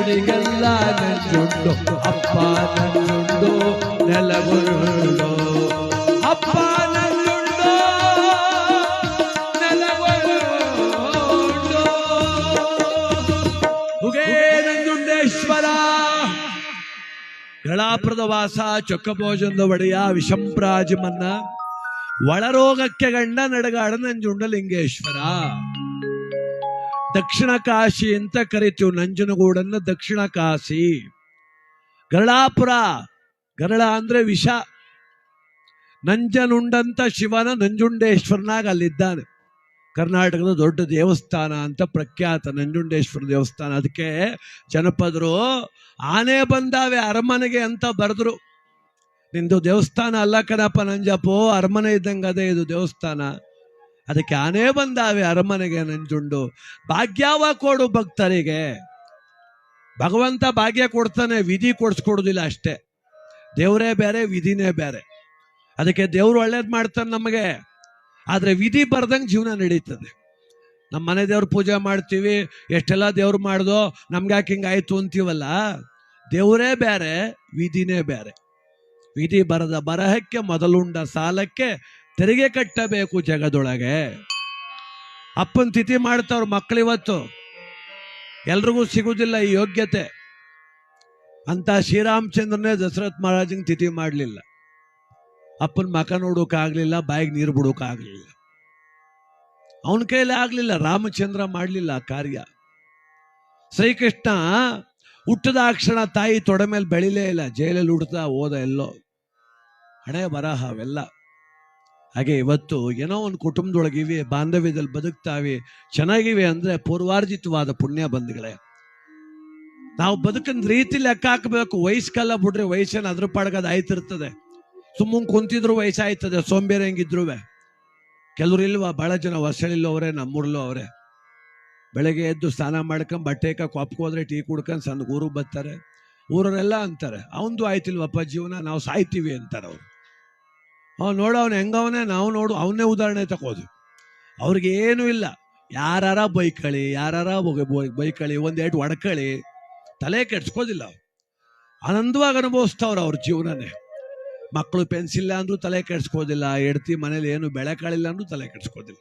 ಗುಡಿಗೆಲ್ಲ ನಂಜುಂಡು ಅಪ್ಪ ನಂಜುಂಡು ನೆಲಗುರುಳು ಅಪ್ಪ ನಂಜುಂಡು ನೆಲಗುರುಳು ಹುಗೇ ನಂಜುಂಡೇಶ್ವರ ಗಳಾಪುರದ ವಾಸ ಚೊಕ್ಕಭೋಜನದ ಒಡೆಯ ವಿಷಂಪ್ರಾಜಿಮನ್ನ ಒಳರೋಗಕ್ಕೆ ಗಂಡ ನಡಗಾಡ ನಂಜುಂಡಲಿಂಗೇಶ್ವರ ದಕ್ಷಿಣ ಕಾಶಿ ಅಂತ ಕರಿತೀವಿ ನಂಜನಗೂಡನ್ನ ದಕ್ಷಿಣ ಕಾಶಿ ಗರಳಾಪುರ. ಗರಳ ಅಂದ್ರೆ ವಿಷ. ನಂಜನುಂಡಂತ ಶಿವನ ನಂಜುಂಡೇಶ್ವರನಾಗ ಅಲ್ಲಿದ್ದಾನೆ. ಕರ್ನಾಟಕದ ದೊಡ್ಡ ದೇವಸ್ಥಾನ ಅಂತ ಪ್ರಖ್ಯಾತ ನಂಜುಂಡೇಶ್ವರ ದೇವಸ್ಥಾನ. ಅದಕ್ಕೆ ಜನಪದರು, ಆನೆ ಬಂದಾವೆ ಅರಮನೆಗೆ ಅಂತ ಬರೆದ್ರು. ನಿಂದು ದೇವಸ್ಥಾನ ಅಲ್ಲ ಕಣಪ್ಪ ನಂಜಪ್ಪೋ, ಅರಮನೆ ಇದ್ದಂಗೆ ಅದೇ ಇದು ದೇವಸ್ಥಾನ. ಅದಕ್ಕೆ ಆನೆ ಬಂದಾವೆ ಅರಮನೆಗೆ ನಂಜುಂಡು. ಭಾಗ್ಯವ ಕೊಡು ಭಕ್ತರಿಗೆ. ಭಗವಂತ ಭಾಗ್ಯ ಕೊಡ್ತಾನೆ, ವಿಧಿ ಕೊಡಿಸ್ಕೊಡೋದಿಲ್ಲ ಅಷ್ಟೇ. ದೇವರೇ ಬೇರೆ, ವಿಧಿನೇ ಬೇರೆ. ಅದಕ್ಕೆ ದೇವ್ರು ಒಳ್ಳೇದು ಮಾಡ್ತಾನೆ ನಮಗೆ. ಆದರೆ ವಿಧಿ ಬರ್ದಂಗೆ ಜೀವನ ನಡೀತದೆ. ನಮ್ಮ ಮನೆ ದೇವ್ರ ಪೂಜೆ ಮಾಡ್ತೀವಿ, ಎಷ್ಟೆಲ್ಲ ದೇವ್ರು ಮಾಡ್ದೋ ನಮ್ಗೆ ಯಾಕೆ ಹಿಂಗಾಯ್ತು ಅಂತೀವಲ್ಲ? ದೇವರೇ ಬೇರೆ, ವಿಧಿನೇ ಬೇರೆ. ವಿಧಿ ಬರದ ಬರಹಕ್ಕೆ, ಮೊದಲುಂಡ ಸಾಲಕ್ಕೆ ತೆರಿಗೆ ಕಟ್ಟಬೇಕು ಜಗದೊಳಗೆ. ಅಪ್ಪನ ತಿಥಿ ಮಾಡ್ತಾವ್ರ ಮಕ್ಕಳು ಇವತ್ತು ಎಲ್ರಿಗೂ ಸಿಗುವುದಿಲ್ಲ ಈ ಯೋಗ್ಯತೆ. ಅಂತ ಶ್ರೀರಾಮಚಂದ್ರನೇ ದಶರಥ್ ಮಹಾರಾಜನ್ ತಿಥಿ ಮಾಡಲಿಲ್ಲ. ಅಪ್ಪನ ಮಕ ನೋಡೋಕ್ಕಾಗ್ಲಿಲ್ಲ ಬಾಯಿಗೆ ನೀರು ಬಿಡೋಕ್ಕಾಗ್ಲಿಲ್ಲ ಅವನ ಕೈಯಲ್ಲಿ ಆಗಲಿಲ್ಲ, ರಾಮಚಂದ್ರ ಮಾಡಲಿಲ್ಲ ಆ ಕಾರ್ಯ. ಶ್ರೀಕೃಷ್ಣ ಹುಟ್ಟದ ಕ್ಷಣ ತಾಯಿ ತೊಡೆ ಮೇಲೆ ಬೆಳಿಲೇ ಇಲ್ಲ, ಜೈಲಲ್ಲಿ ಹುಡ್ತಾ ಹೋದ ಎಲ್ಲೋ. ಹಣೆ ಬರಹ ಅವೆಲ್ಲ. ಹಾಗೆ ಇವತ್ತು ಏನೋ ಒಂದು ಕುಟುಂಬದೊಳಗಿವೆ ಬಾಂಧವ್ಯದಲ್ಲಿ ಬದುಕ್ತಾವೆ ಚೆನ್ನಾಗಿವೆ ಅಂದ್ರೆ ಪೂರ್ವಾರ್ಜಿತವಾದ ಪುಣ್ಯ ಬಂಧುಗಳೇ. ನಾವು ಬದುಕಿನ ರೀತಿ ಲೆಕ್ಕ ಹಾಕಬೇಕು. ವಯಸ್ಕಲ್ಲ ಬಿಡ್ರಿ ವಯಸ್ಸೇನು ಅದ್ರ ಪಡಗದ ಆಯ್ತಿರ್ತದೆ. ಸುಮ್ಮನೆ ಕುಂತಿದ್ರು ವಯಸ್ಸಾಯ್ತದೆ ಸೋಂಬೇರಿ ಹೆಂಗಿದ್ರು ಕೆಲವ್ರು ಇಲ್ವಾ? ಬಹಳ ಜನ ಹೊಸಳಿಲ್ಲೋ ಅವರೇ ನಮ್ಮೂರ್ಲೋ ಅವರೇ. ಬೆಳಗ್ಗೆ ಎದ್ದು ಸ್ನಾನ ಮಾಡ್ಕೊಂಡು ಬಟ್ಟೆ ಹೋದ್ರೆ ಟೀ ಕುಡ್ಕೊಂಡು ಸಣ್ಣ ಊರಿಗೆ ಬರ್ತಾರೆ. ಊರವರೆಲ್ಲ ಅಂತಾರೆ, ಅವಂದು ಆಯ್ತಿಲ್ವಪ್ಪ ಜೀವನ? ನಾವು ಸಾಯ್ತೀವಿ ಅಂತಾರೆ ಅವ್ರು. ಅವ್ನು ನೋಡು, ಅವನು ಹೆಂಗವನೇ, ನಾವು ನೋಡು, ಅವನ್ನೇ ಉದಾಹರಣೆ ತಗೋದು ಅವ್ರಿಗೆ ಏನೂ ಇಲ್ಲ. ಯಾರಾರ ಬೈಕಳಿ ಯಾರಾರ ಬೈಕಳಿ, ಒಂದೆರಡು ಒಡ್ಕಳಿ, ತಲೆ ಕೆಡ್ಸ್ಕೋದಿಲ್ಲ. ಆನಂದವಾಗಿ ಅನುಭವಿಸ್ತವ್ರು ಅವ್ರ ಜೀವನನೇ. ಮಕ್ಕಳು ಪೆನ್ಸಿಲ್ಲ ಅಂದ್ರೂ ತಲೆ ಕೆಡ್ಸ್ಕೋದಿಲ್ಲ, ಹೆಡ್ತಿ ಮನೇಲಿ ಏನು ಬೆಳೆ ಕಾಳಿಲ್ಲ ಅಂದ್ರೂ ತಲೆ ಕೆಡ್ಸ್ಕೋದಿಲ್ಲ.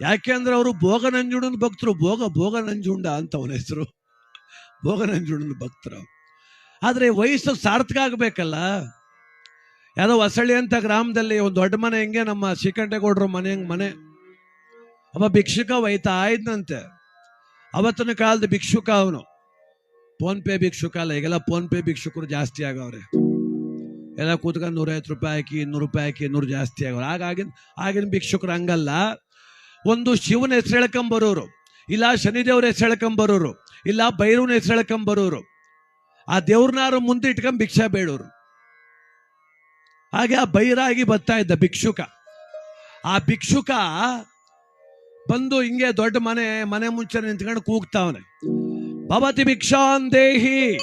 ಯಾಕೆಂದ್ರೆ ಅವರು ಭೋಗ ನಂಜುಂಡನ ಭಕ್ತರು, ಭೋಗ ಭೋಗ ನಂಜುಂಡ ಅಂತ ಅವನ ಹೆಸರು. ಭೋಗ ನಂಜುಂಡನ ಭಕ್ತರು ಆದರೆ ವಯಸ್ಸು ಸಾರ್ಥಕ ಆಗ್ಬೇಕಲ್ಲ? ಯಾವುದೋ ಹೊಸಳ್ಳಿ ಅಂತ ಗ್ರಾಮದಲ್ಲಿ ಒಂದು ದೊಡ್ಡ ಮನೆ ಹೆಂಗೆ ನಮ್ಮ ಶ್ರೀಕಂಠೇಗೌಡರು ಮನೆ ಹೆಂಗೆ ಮನೆ? ಅವ ಭಿಕ್ಷುಕ ಒಯ್ತಾ ಇದ್ನಂತೆ. ಅವತ್ತಿನ ಕಾಲದ ಭಿಕ್ಷುಕ ಅವನು. ಫೋನ್ ಪೇ ಭಿಕ್ಷುಕ ಅಲ್ಲ, ಈಗೆಲ್ಲ ಫೋನ್ ಪೇ ಭಿಕ್ಷುಕರು ಜಾಸ್ತಿ ಆಗವ್ರೆ. ಎಲ್ಲ ಕೂತ್ಕೊಂಡು ನೂರೈವತ್ತು ರೂಪಾಯಿ ಹಾಕಿ, ಇನ್ನೂರು ರೂಪಾಯಿ ಹಾಕಿ, ಇನ್ನೂರು ಜಾಸ್ತಿ ಆಗವ್ರು. ಆಗ ಆಗಿನ ಆಗಿನ ಭಿಕ್ಷುಕರು ಹಂಗಲ್ಲ. ಒಂದು ಶಿವನ ಹೆಸರು ಹೇಳ್ಕೊಂಬರೋರು. ಇಲ್ಲ ಶನಿದೇವ್ರ ಹೆಸರು ಹೇಳ್ಕೊಂಬರೋರು. ಇಲ್ಲ ಭೈರವನ ಹೆಸರು ಹೇಳ್ಕೊಂಬರೋರು. ಆ ದೇವ್ರನಾರು ಮುಂದೆ ಇಟ್ಕೊಂಡ್ ಭಿಕ್ಷಾ ಬೇಡೋರು. ಹಾಗೆ ಆ ಬೈರಾಗಿ ಬರ್ತಾ ಇದ್ದ ಭಿಕ್ಷುಕ. ಆ ಭಿಕ್ಷುಕ ಬಂದು ಹಿಂಗೆ ದೊಡ್ಡ ಮನೆ ಮನೆ ಮುಂಚೆ ನಿಂತ್ಕೊಂಡು ಕೂಗ್ತಾವನೆ. ಭವತಿ ಭಿಕ್ಷಾನ್ ದೇಹಿ,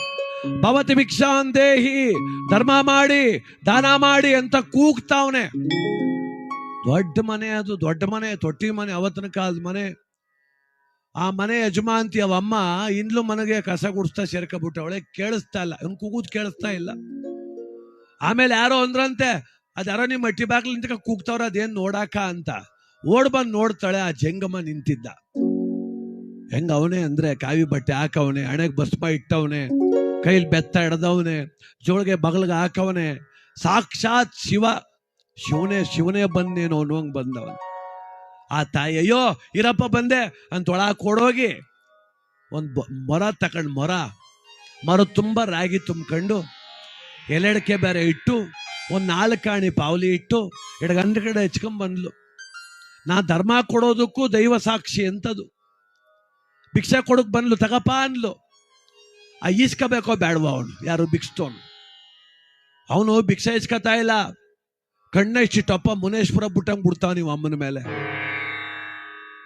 ಭವತಿ ಭಿಕ್ಷಾನ್ ದೇಹಿ, ಧರ್ಮ ಮಾಡಿ, ದಾನ ಮಾಡಿ ಅಂತ ಕೂಗ್ತಾವನೆ. ದೊಡ್ಡ ಮನೆ ಅದು, ದೊಡ್ಡ ಮನೆ, ತೊಟ್ಟಿ ಮನೆ, ಅವತ್ತಿನ ಕಾಲದ ಮನೆ. ಆ ಮನೆ ಯಜಮಾಂತಿ ಅವಮ್ಮ, ಇಂದ್ಲು ಮನೆಗೆ ಕಸ ಗುಡಿಸ್ತಾ ಸೇರ್ಕೊಬಿಟ್ಟ ಅವಳೆ ಕೇಳಿಸ್ತಾ ಇಲ್ಲ. ಇವ್ನು ಕೂಗುದ್ ಕೇಳಿಸ್ತಾ ಇಲ್ಲ. ಆಮೇಲೆ ಯಾರೋ ಅಂದ್ರಂತೆ, ಅದ್ಯಾರೋ ನಿಮ್ಮ ಮಟ್ಟಿ ಬಾಗಿಲು ನಿಂತ ಕೂಗ್ತಾವ್ರ, ಅದೇನ್ ನೋಡಾಕ ಅಂತ. ಓಡ್ ಬಂದ್ ನೋಡ್ತಾಳೆ ಆ ಜಂಗಮ ನಿಂತಿದ್ದ. ಹೆಂಗ ಅವನೇ ಅಂದ್ರೆ, ಕಾವಿ ಬಟ್ಟೆ ಹಾಕವನೆ, ಹಣೆಗೆ ಬಸ್ಪ ಇಟ್ಟವನೆ, ಕೈಲಿ ಬೆತ್ತ ಹಿಡ್ದವನೆ ಜೋಳಿಗೆ ಬಗಲ್ಗೆ ಹಾಕವನೆ, ಸಾಕ್ಷಾತ್ ಶಿವ, ಶಿವನೇ ಶಿವನೇ ಬಂದೇನೋ ಅನ್ನುವಂಗ್ ಬಂದವನು. ಆ ತಾಯಿ, ಅಯ್ಯೋ ಇರಪ್ಪ ಬಂದೆ, ಅಂತ ಒಳ ಕೊಡೋಗಿ ಒಂದು ಮೊರ ತಕೊಂಡ್ ಮೊರ, ಮರ ತುಂಬ ರಾಗಿ ತುಂಬ್ಕೊಂಡು ಎಲೆಡಕ್ಕೆ ಬೇರೆ ಇಟ್ಟು, ಒಂದು ನಾಲ್ಕು ಆಣಿ ಪಾವಲಿ ಇಟ್ಟು ಎಡಗಂಡ ಕಡೆ ಹೆಚ್ಕೊಂಬಂದ್ಲು ನಾ ಧರ್ಮ ಕೊಡೋದಕ್ಕೂ ದೈವ ಸಾಕ್ಷಿ ಅಂತದು ಭಿಕ್ಷೆ ಕೊಡಕ್ಕೆ ಬಂದ್ಲು, ತಗಪ್ಪ ಅನ್ಲು ಆ ಈಸ್ಕೋಬೇಕೋ ಬೇಡವ ಅವನು, ಯಾರು ಭಿಕ್ಷತವನು ಅವನು ಭಿಕ್ಷೆ ಇಸ್ಕೊತಾ ಇಲ್ಲ. ಕಣ್ಣ ಇಷ್ಟಿಟ್ಟಪ್ಪ ಮುನೇಶ್ವರ ಬಿಟ್ಟಂಗೆ ಬಿಡ್ತಾವ ನೀವು ಅಮ್ಮನ ಮೇಲೆ.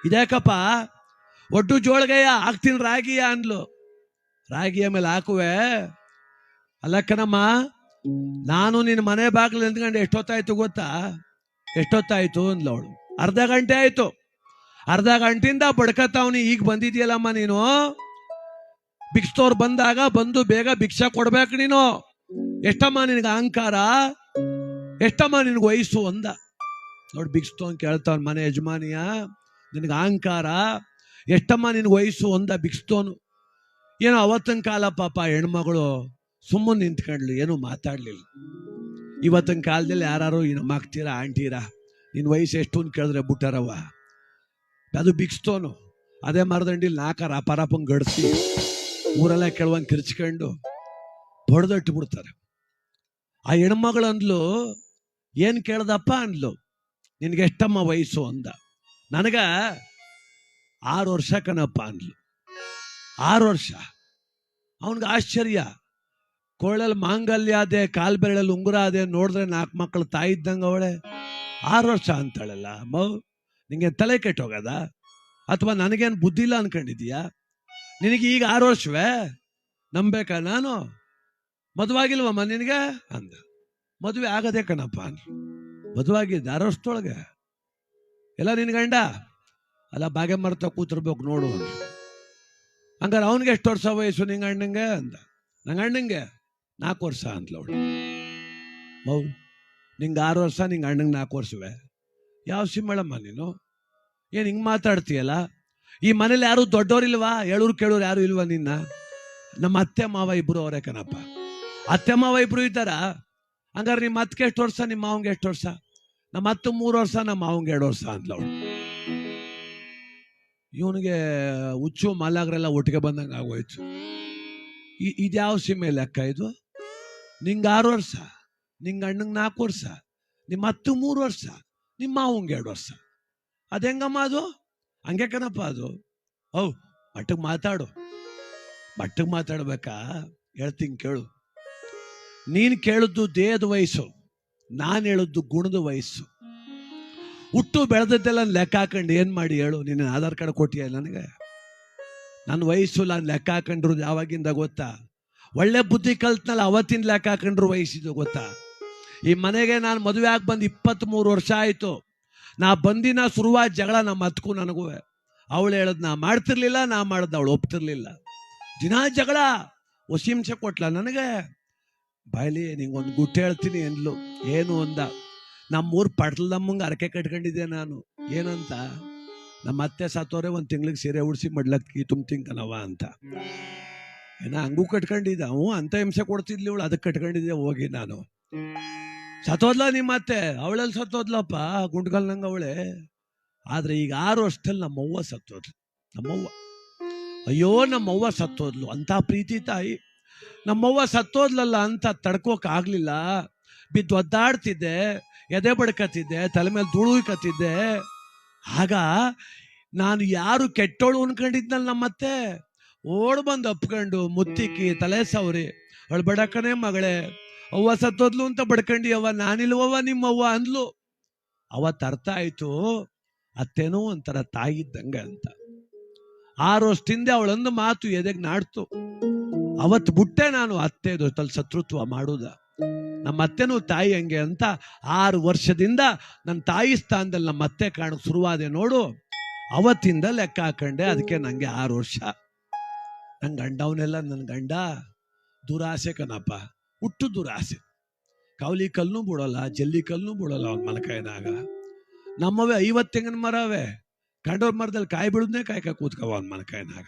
ಇದೇಕಪ್ಪ ಒಟ್ಟು ಜೋಳಗಯ್ಯ ಹಾಕ್ತೀನಿ ರಾಗಿಯ ಅನ್ಲು ರಾಗಿಯ ಮೇಲೆ ಹಾಕುವೆ. ಅಲ್ಲಕ್ಕನಮ್ಮ ನಾನು ನಿನ್ನ ಮನೆ ಬಾಗಿಲು ನಿಂತ್ಕೊಂಡು, ಎಷ್ಟೊತ್ತಾಯ್ತು ಗೊತ್ತಾ? ಎಷ್ಟೊತ್ತಾಯ್ತು ಅಂದ್ಲವಳು ಅರ್ಧ ಗಂಟೆ ಆಯ್ತು. ಅರ್ಧ ಗಂಟೆಯಿಂದ ಬಡ್ಕತ್ತವನಿ, ಈಗ ಬಂದಿದ್ಯಲ್ಲಮ್ಮ ನೀನು? ಭಿಕ್ಷೋರ್ ಬಂದಾಗ ಬಂದು ಬೇಗ ಭಿಕ್ಷಾ ಕೊಡ್ಬೇಕು ನೀನು. ಎಷ್ಟಮ್ಮ ನಿನಗೆ ಅಹಂಕಾರ? ಎಷ್ಟಮ್ಮ ನಿನಗೆ ವಯಸ್ಸು ಅಂದ? ನೋಡಿ ಭಿಕ್ಸ್ತು ಅಂತ ಕೇಳ್ತಾವ್ ಮನೆ ಯಜಮಾನಿಯ, ನಿನಗೆ ಅಹಂಕಾರ? ಎಷ್ಟಮ್ಮ ನಿನಗೆ ವಯಸ್ಸು ಅಂದ ಭಿಕ್ಸ್ತೋನು ಏನೋ ಅವತ್ತಿನ ಕಾಲ ಪಾಪ ಹೆಣ್ಮಗಳು ಸುಮ್ಮನೆ ನಿಂತ್ಕೊಂಡ್ಲು ಏನು ಮಾತಾಡಲಿಲ್ಲ. ಇವತ್ತಿನ ಕಾಲದಲ್ಲಿ ಯಾರು ನಮ್ಮ ಮಾಕ್ತೀರಾ ಆಂಟೀರಾ ನಿನ್ನ ವಯಸ್ಸು ಎಷ್ಟು ಅಂತ ಕೇಳಿದ್ರೆ ಬಿಟ್ಟಾರವ್ವ? ಅದು ಬಿಗ್ಸ್ತೋನು ಅದೇ ಮರದಂಡಿಲಿ ನಾಲ್ಕಾರ ಅಪಾರಪ್ಪಂಗೆ ಗಡಿಸಿ, ಊರೆಲ್ಲ ಕೆಳವಂಗೆ ಕಿರ್ಚ್ಕೊಂಡು ಹೊಡೆದಟ್ಟು ಬಿಡ್ತಾರೆ. ಆ ಹೆಣ್ಮಗಳು ಅಂದ್ಲು, ಏನು ಕೇಳ್ದಪ್ಪ? ಅಂದ್ಲು, ನಿನಗೆ ಎಷ್ಟಮ್ಮ ವಯಸ್ಸು? ಅಂದ. ನನಗ ಆರು ವರ್ಷ ಕಣಪ್ಪ ಅಂದ್ಲು. ಆರು ವರ್ಷ. ಅವನಿಗೆ ಆಶ್ಚರ್ಯ. ಕೋಳಲ್ಲಿ ಮಾಂಗಲ್ಯ ಅದೇ ಕಾಲ್ ಉಂಗುರ ಅದೇ ನೋಡಿದ್ರೆ ನಾಲ್ಕು ಮಕ್ಕಳು ತಾಯಿ ಇದ್ದಂಗೆ ಅವಳೆ. ಆರು ವರ್ಷ ಅಂತಾಳಲ್ಲ. ಮೌ, ನಿಂಗೆ ತಲೆ ಕೆಟ್ಟೋಗದ ಅಥವಾ ನನಗೇನು ಬುದ್ಧಿ ಇಲ್ಲ ಅನ್ಕೊಂಡಿದೀಯಾ? ನಿನಗೆ ಈಗ ಆರು ವರ್ಷವೇ? ನಂಬೇಕಾ ನಾನು? ಮದುವಾಗಿಲ್ವಮ್ಮ ನಿನಗೆ? ಅಂದ. ಮದುವೆ ಆಗದೆ ಕಣಪ್ಪ ಅಂದ್ರು ಮದುವಾಗಿದ್ದ ಆರು ವರ್ಷದೊಳಗೆ. ಎಲ್ಲ ನಿನ್ ಗಂಡ? ಅಲ್ಲ ಬಾಗೆ ಮರ್ತ ಕೂತಿರ್ಬೇಕು ನೋಡು ಅಂದ್ರು ಹಂಗಾರೆ ಅವನಿಗೆ ಎಷ್ಟು ವರ್ಷ ವಯಸ್ಸು ನಿಂಗೆ ಅಂದ. ನಂಗೆ ನಾಲ್ಕು ವರ್ಷ ಅಂತಲ ಅವಳು. ಮೌ, ನಿಂಗೆ ಆರು ವರ್ಷ, ನಿಂಗೆ ಅಣ್ಣಂಗೆ ನಾಲ್ಕು ವರ್ಷವೇ? ಯಾವ ಸಿಮ್ಮಳಮ್ಮ ನೀನು? ಏನು ಹಿಂಗೆ ಮಾತಾಡ್ತೀಯಲ್ಲ? ಈ ಮನೇಲಿ ಯಾರು ದೊಡ್ಡವರಿಲ್ವಾ ಹೇಳೋರು ಕೇಳೋರು ಯಾರು ಇಲ್ವಾ ನಿನ್ನ? ನಮ್ಮ ಅತ್ತೆ, ಮಾವ ಇಬ್ರು ಅವರೇ ಕಣಪ್ಪ. ಅತ್ತೆ, ಮಾವ ಇಬ್ರು ಇದ್ದಾರ? ಹಂಗಾರೆ ನಿಮ್ಮ ಅತ್ತಿಗೆ ಎಷ್ಟು ವರ್ಷ ನಿಮ್ಮ ಮಾವಂಗೆ ಎಷ್ಟು ವರ್ಷ? ನಮ್ಮ ಅತ್ತೆ ಮೂರು ವರ್ಷ, ನಮ್ಮ ಮಾವಂಗೆ ಎರಡು ವರ್ಷ ಅಂತ ಅವಳು. ಇವನಿಗೆ ಹುಚ್ಚು ಮಲಾಗ್ರೆಲ್ಲ ಒಟ್ಟಿಗೆ ಬಂದಂಗೆ ಆಗೋಯ್ತು. ಇದ್ಯಾವ ಸೀಮೆ ಲೆಕ್ಕ ಇದು? ನಿಂಗೆ ಆರು ವರ್ಷ, ನಿಂಗೆ ಅಣ್ಣಂಗೆ ನಾಲ್ಕು ವರ್ಷ ನಿಮ್ಮ ಹತ್ತು ಮೂರು ವರ್ಷ ನಿಮ್ಮ ಮಾವಂಗೆ ಎರಡು ವರ್ಷ. ಅದು ಹೆಂಗಮ್ಮ ಅದು? ಹಂಗೆ ಕಣಪ್ಪ ಅದು. ಹೌ ಮಟ್ಟಕ್ಕೆ ಮಾತಾಡು. ಮಟ್ಟಕ್ಕೆ ಮಾತಾಡ್ಬೇಕಾ? ಹೇಳ್ತೀನಿ ಕೇಳು. ನೀನು ಕೇಳಿದ್ದು ದೇಹದ ವಯಸ್ಸು, ನಾನು ಹೇಳಿದ್ದು ಗುಣದ ವಯಸ್ಸು. ಹುಟ್ಟು ಬೆಳೆದದ್ದೆಲ್ಲ ಲೆಕ್ಕ ಹಾಕೊಂಡು ಏನು ಮಾಡಿ ಹೇಳು? ನಿನ್ನ ಆಧಾರ್ ಕಾರ್ಡ್ ಕೊಟ್ಟಿಯ ನನಗೆ? ನನ್ನ ವಯಸ್ಸು ನಾನು ಲೆಕ್ಕ ಹಾಕೊಂಡ್ರು ಯಾವಾಗಿಂದ ಗೊತ್ತಾ? ಒಳ್ಳೆ ಬುದ್ಧಿ ಕಲ್ತ್ನಲ್ಲ ಅವತ್ತಿನ ಲೆಕ್ಕ ಹಾಕೊಂಡ್ರು ವಹಿಸಿದ್ದು ಗೊತ್ತಾ? ಈ ಮನೆಗೆ ನಾನು ಮದುವೆ ಆಗಿ ಬಂದು ಇಪ್ಪತ್ತ್ಮೂರು ವರ್ಷ ಆಯಿತು. ನಾ ಬಂದಿನ ಶುರುವಾದ ಜಗಳ ನಮ್ಮ ಅತ್ಕು ನನಗೂ. ಅವಳು ಹೇಳದ್ ನಾ ಮಾಡ್ತಿರ್ಲಿಲ್ಲ, ನಾ ಮಾಡ್ದ ಅವಳು ಒಪ್ತಿರ್ಲಿಲ್ಲ. ದಿನಾ ಜಗಳ ಒಸಿಂಸೆ ಕೊಟ್ಲ ನನಗೆ. ಬಾಯ್ಲಿ ನಿಂಗೊಂದು ಗುಟ್ಟು ಹೇಳ್ತೀನಿ ಎಂದ್ಲು. ಏನು ಅಂದ? ನಮ್ಮೂರು ಪಟ್ಲದಮ್ಮಂಗೆ ಅರಕೆ ಕಟ್ಕೊಂಡಿದ್ದೆ ನಾನು. ಏನಂತ? ನಮ್ಮ ಅತ್ತೆ ಸತ್ತೋರೆ ಒಂದು ತಿಂಗ್ಳಿಗೆ ಸೀರೆ ಉಡಿಸಿ ಮಡ್ಲಕ್ಕಿ ತುಂಬ ತಿಂಕನವ ಅಂತ. ಏನ ಹಂಗೂ ಕಟ್ಕೊಂಡಿದ್ದ. ಅವು ಅಂತ ಹಿಂಸೆ ಕೊಡ್ತಿದ್ಲಿ ಅವಳು ಅದಕ್ಕೆ ಕಟ್ಕೊಂಡಿದ್ದೆ, ಹೋಗಿ ನಾನು. ಸತ್ತೋದ್ಲ ನಿಮ್ಮ ಅತ್ತೆ ಅವಳಲ್ಲಿ ಸತ್ತೋದ್ಲಪ್ಪ ಗುಂಡ್ಗಲ್ನಂಗೆ ಅವಳೆ. ಆದ್ರೆ ಈಗ ಆರು ವರ್ಷದಲ್ಲಿ ನಮ್ಮವ್ವ ಸತ್ತೋದ್ಲು. ನಮ್ಮವ್ವ. ಅಯ್ಯೋ, ನಮ್ಮವ್ವ ಸತ್ತೋದ್ಲು. ಅಂತ ಪ್ರೀತಿ ತಾಯಿ. ನಮ್ಮವ್ವ ಸತ್ತೋದ್ಲಲ್ಲ ಅಂತ ತಡ್ಕೋಕ್ ಆಗ್ಲಿಲ್ಲ. ಬಿದ್ದು ಒದ್ದಾಡ್ತಿದ್ದೆ, ಎದೆ ಬಡ್ಕತ್ತಿದ್ದೆ ತಲೆ ಮೇಲೆ ಧೂಳುಕತ್ತಿದ್ದೆ ಆಗ ನಾನು ಯಾರು ಕೆಟ್ಟೋಳು ಅನ್ಕೊಂಡಿದ್ನಲ್ಲ ನಮ್ಮತ್ತೆ? ಓಡ್ ಬಂದು ಅಪ್ಕೊಂಡು ಮುತ್ತಿಕ್ಕಿ ತಲೆ ಸವ್ರಿ. ಅವಳು ಬಡಕನೆ ಮಗಳೇ ಅವ್ವ ಸತ್ತೋದ್ಲು ಅಂತ ಬಡ್ಕಂಡಿ ಅವ್ವ ನಾನಿಲ್ವವ್ವ ನಿಮ್ಮವ್ವ ಅಂದ್ಲು. ಅವತ್ತು ಅರ್ಥ ಆಯ್ತು ಅತ್ತೇನೋ ಒಂಥರ ತಾಯಿ ಇದ್ದಂಗೆ ಅಂತ. ಆರು ವರ್ಷದಿಂದ ಅವಳೊಂದು ಮಾತು ಎದೆಗೆ ನಾಡ್ತು. ಅವತ್ತು ಬಿಟ್ಟೆ ನಾನು ಅತ್ತೆ ಜೊತೆಲಿ ಶತ್ರುತ್ವ ಮಾಡುದ. ನಮ್ಮ ಅತ್ತೆನೂ ತಾಯಿ ಹಂಗೆ ಅಂತ ಆರು ವರ್ಷದಿಂದ ನನ್ನ ತಾಯಿ ಸ್ಥಾನದಲ್ಲಿ ನಮ್ಮ ಅತ್ತೆ ಕಾಣಕ್ ಶುರುವಾದೆ ನೋಡು. ಅವತ್ತಿಂದ ಲೆಕ್ಕ ಹಾಕೊಂಡೆ ಅದಕ್ಕೆ ನಂಗೆ ಆರು ವರ್ಷ. ನನ್ನ ಗಂಡ ಅವನೆಲ್ಲ ನನ್ನ ಗಂಡ ದುರಾಸೆ ಕಣಪ್ಪ, ಹುಟ್ಟು ದುರಾಸೆ. ಕಾವಲಿ ಕಲ್ಲು ಬಿಡೋಲ್ಲ ಜಲ್ಲಿ ಕಲ್ಲು ಬಿಡೋಲ್ಲ ಅವ್ನ ಮಲಕಾಯಿನಾಗ ನಮ್ಮವೇ ಐವತ್ತು ತೆಂಗಿನ ಮರವೇ ಕಂಡೋರ್ ಮರದಲ್ಲಿ ಕಾಯಿ ಬಿಡುದೇ ಕಾಯ್ಕ ಕೂತ್ಕವ ಅವ್ನ ಮಲಕಾಯಿನಾಗ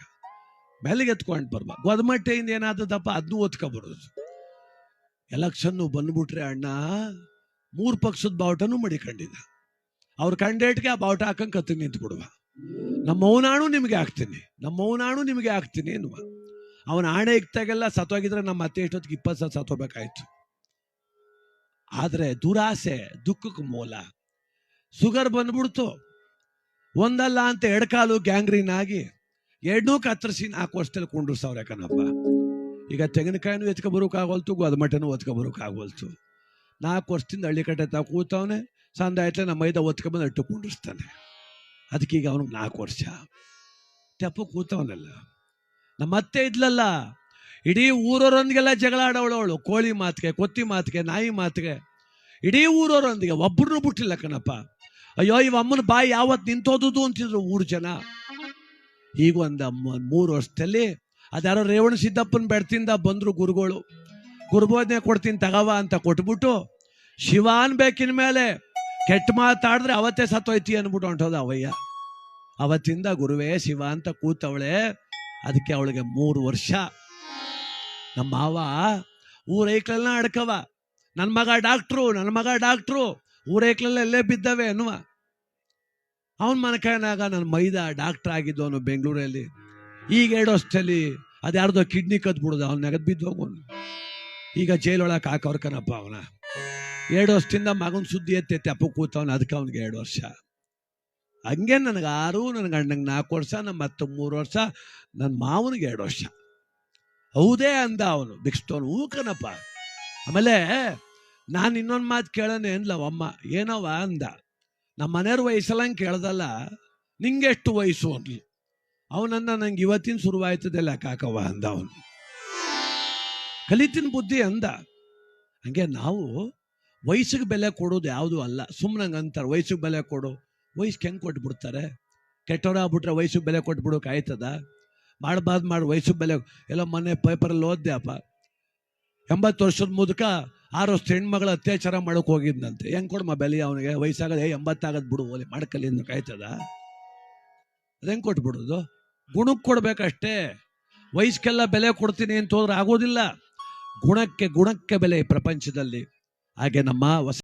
ಮೇಲೆಗೆ ಎತ್ಕೊಂಡು ಬರ್ಬ ಗೊದಮಟ್ಟೆಯಿಂದ ಏನಾದದಪ್ಪ ಅದನ್ನೂ ಓದ್ಕೊಬರೋದು ಎಲೆಕ್ಷನ್ನು ಬಂದ್ಬಿಟ್ರೆ ಅಣ್ಣ, ಮೂರು ಪಕ್ಷದ ಬಾವುಟನೂ ಮಡಿಕೊಂಡಿದ್ದ. ಅವ್ರ ಕಂಡೇಟ್ಗೆ ಆ ಬಾವುಟ ಹಾಕಂಗೆ ಕತ್ತಿ ನಿಂತು ಬಿಡುವ ನಮ್ಮ ಮೌನಾಣು ನಿಮಗೆ ಹಾಕ್ತೀನಿ ನಮ್ಮ ಮೌನಾಣು ನಿಮಗೆ ಹಾಕ್ತೀನಿ ಎನ್ನುವ. ಅವನ ಆಣೆ ಇಕ್ತಾಗೆಲ್ಲ ಸತ್ತೋಗಿದ್ರೆ ನಮ್ಮ ಅತ್ತೆ ಎಷ್ಟೊತ್ತಿಗೆ ಇಪ್ಪತ್ತು ಸಲ ಸತ್ತೋಗ್ಬೇಕಾಯ್ತು. ಆದ್ರೆ ದುರಾಸೆ, ದುಃಖಕ್ಕೆ ಮೂಲ. ಸುಗರ್ ಬಂದ್ಬಿಡ್ತು. ಒಂದಲ್ಲ ಅಂತ ಎಡಕಾಲು ಗ್ಯಾಂಗ್ರೀನ್ ಆಗಿ ಎರಡನೂ ಕತ್ತರಿಸಿ ನಾಲ್ಕು ವರ್ಷದಲ್ಲಿ ಕುಂಡ್ರಸವ್ರೆ ಕಣಪ್ಪ. ಈಗ ತೆಂಗಿನಕಾಯಿನೂ ಎತ್ಕೊ ಬರೋಕ್ಕಾಗೋಲ್ತು ಗೊದಮಟನೂ ಒತ್ಕೊ ಬರೋಕ್ಕಾಗೋಲ್ತು. ನಾಲ್ಕು ವರ್ಷದಿಂದ ಹಳ್ಳಿ ಕಟ್ಟೆ ತಾ ಕೂತವನೆ ಸಂದ ನಮ್ಮ ಮೈದ ಒತ್ಕೊಂಬಂದು ಅಟ್ಟು ಕುಂಡಿಸ್ತಾನೆ ಈಗ ಅವನಿಗೆ ನಾಲ್ಕು ವರ್ಷ. ತೆಪ್ಪ ಕೂತವನಲ್ಲ. ನಮ್ಮ ಅತ್ತೆ ಇದ್ಲಲ್ಲ, ಇಡೀ ಊರವರೊಂದಿಗೆಲ್ಲ ಜಗಳ ಆಡವಳು ಕೋಳಿ ಮಾತಿಗೆ, ಕೊತ್ತಿ ಮಾತಿಗೆ, ನಾಯಿ ಮಾತಿಗೆ. ಇಡೀ ಊರವರೊಂದಿಗೆ ಒಬ್ಬರನ್ನೂ ಬಿಟ್ಟಿಲ್ಲ ಕಣಪ್ಪ. ಅಯ್ಯೋ, ಇವ ಅಮ್ಮನ ಬಾಯಿ ಯಾವತ್ತು ನಿಂತೋದುದು ಅಂತಿದ್ರು ಮೂರು ಜನ. ಈಗ ಒಂದು ಮೂರು ವರ್ಷದಲ್ಲಿ ಅದ್ಯಾರೋ ರೇವಣ ಸಿದ್ದಪ್ಪನ ಬೆಡ್ತಿಂದ ಬಂದರು ಗುರುಗಳು. ಗುರುಬೋಧನೆ ಕೊಡ್ತೀನಿ ತಗವ ಅಂತ ಕೊಟ್ಬಿಟ್ಟು ಶಿವ ಅನ್ಬೇಕಿನ ಮೇಲೆ ಕೆಟ್ಟ ಮಾತಾಡಿದ್ರೆ ಅವತ್ತೇ ಸತ್ತೋಯ್ತಿ ಅಂದ್ಬಿಟ್ಟು ಹೊಂಟೋದ ಅವಯ್ಯ, ಅವತ್ತಿಂದ ಗುರುವೇ ಶಿವ ಅಂತ ಕೂತವಳೆ. ಅದಕ್ಕೆ ಅವಳಿಗೆ ಮೂರು ವರ್ಷ. ನಮ್ಮ ಮಾವ ಊರೈಕ್ಲೆಲ್ಲ ಅಡ್ಕವ. ನನ್ನ ಮಗ ಡಾಕ್ಟ್ರು ನನ್ನ ಮಗ ಡಾಕ್ಟ್ರು, ಊರೈಕ್ಲೆಲ್ಲ ಎಲ್ಲೇ ಬಿದ್ದವೆ ಅನ್ನುವ. ಅವನ ಮನಕನಾಗ ನನ್ನ ಮೈದ ಡಾಕ್ಟರ್ ಅವನು ಬೆಂಗಳೂರಲ್ಲಿ. ಈಗ ಎರಡು ವರ್ಷದಲ್ಲಿ ಅದ್ಯಾರ್ದೋ ಕಿಡ್ನಿ ಕದ್ಬಿಡುದು, ಅವ್ನ ನೆಗದ್ ಬಿದ್ದು ಹೋಗೋನು ಈಗ ಜೈಲೊಳಗೆ ಹಾಕವ್ರ ಕನಪ್ಪ ಅವನ. ಎರಡು ವರ್ಷದಿಂದ ಮಗನ ಸುದ್ದಿ ಎತ್ತೈತೆ, ಅಪ್ಪ ಕೂತವನು ಅದಕ್ಕೆ ಅವನಿಗೆ ಎರಡು ವರ್ಷ. ಹಂಗೆ ನನಗೆ ಆರು ನನ್ನ ಗಂಡಂಗೆ ನಾಲ್ಕು ವರ್ಷ ನಮ್ಮ ಮತ್ತೆ ಮೂರು ವರ್ಷ ನನ್ನ ಮಾವನಿಗೆ ಎರಡು ವರ್ಷ. ಹೌದೇ ಅಂದ ಅವನು ಬಿಕ್ಸ್ತವನು ಊಕನಪ್ಪ ಆಮೇಲೆ ನಾನು ಇನ್ನೊಂದು ಮಾತು ಕೇಳೋಣ ಅನ್ಲ ಅಮ್ಮ ಏನವ ಅಂದ. ನಮ್ಮ ಮನೆಯವ್ರ ವಯಸ್ಸಲ್ಲಂಗೆ ಕೇಳ್ದಲ್ಲ, ನಿಂಗೆಷ್ಟು ವಯಸ್ಸು ಅಂದ್ಲು. ಅವನನ್ನ ನಂಗೆ ಇವತ್ತಿನ ಶುರುವಾಯ್ತದಲ್ಲ ಕಾಕವ್ವ ಅಂದ ಅವನು. ಕಲಿತಿನ ಬುದ್ಧಿ ಅಂದ. ಹಂಗೆ ನಾವು ವಯಸ್ಸಿಗೆ ಬೆಲೆ ಕೊಡೋದು ಯಾವುದು ಅಲ್ಲ. ಸುಮ್ಮನೆ ಅಂತಾರೆ, ವಯಸ್ಸಿಗೆ ಬೆಲೆ ಕೊಡು. ವಯಸ್ಸಿಗೆ ಹೆಂಗೆ ಕೊಟ್ಬಿಡ್ತಾರೆ? ಕೆಟ್ಟವರಾಗ್ಬಿಟ್ರೆ ವಯಸ್ಸಿಗೆ ಬೆಲೆ ಕೊಟ್ಬಿಡೋಕೆ ಆಯ್ತದ? ಮಾಡಬಾರ್ದು ಮಾಡಿ, ವಯಸ್ಸಿಗೆ ಬೆಲೆ ಎಲ್ಲ ಮೊನ್ನೆ ಪೇಪರಲ್ಲಿ ಓದ್ದೆ ಅಪ್ಪ ಎಂಬತ್ತು ವರ್ಷದ ಮುದುಕ ಆರು ವರ್ಷ ಹೆಣ್ಮಗಳ ಅತ್ಯಾಚಾರ ಮಾಡೋಕೆ ಹೋಗಿದ್ದಂತೆ ಹೆಂಗೆ ಕೊಡಮ್ಮ ಬೆಲೆ ಅವನಿಗೆ? ವಯಸ್ಸಾಗದೆ ಎಂಬತ್ತಾಗದ್ ಬಿಡು, ಓಲಿ ಮಾಡ್ಕಲಿ ಅನ್ನೋಕೆ ಆಯ್ತದ? ಅದು ಹೆಂಗೆ ಕೊಟ್ಬಿಡೋದು? ಗುಣಕ್ಕೆ ಕೊಡಬೇಕಷ್ಟೇ. ವಯಸ್ಸಿಗೆಲ್ಲ ಬೆಲೆ ಕೊಡ್ತೀನಿ ಅಂತ ಹೋದ್ರೆ ಆಗೋದಿಲ್ಲ. ಗುಣಕ್ಕೆ ಗುಣಕ್ಕೆ ಬೆಲೆ ಪ್ರಪಂಚದಲ್ಲಿ. ಹಾಗೆ ನಮ್ಮ ಹೊಸ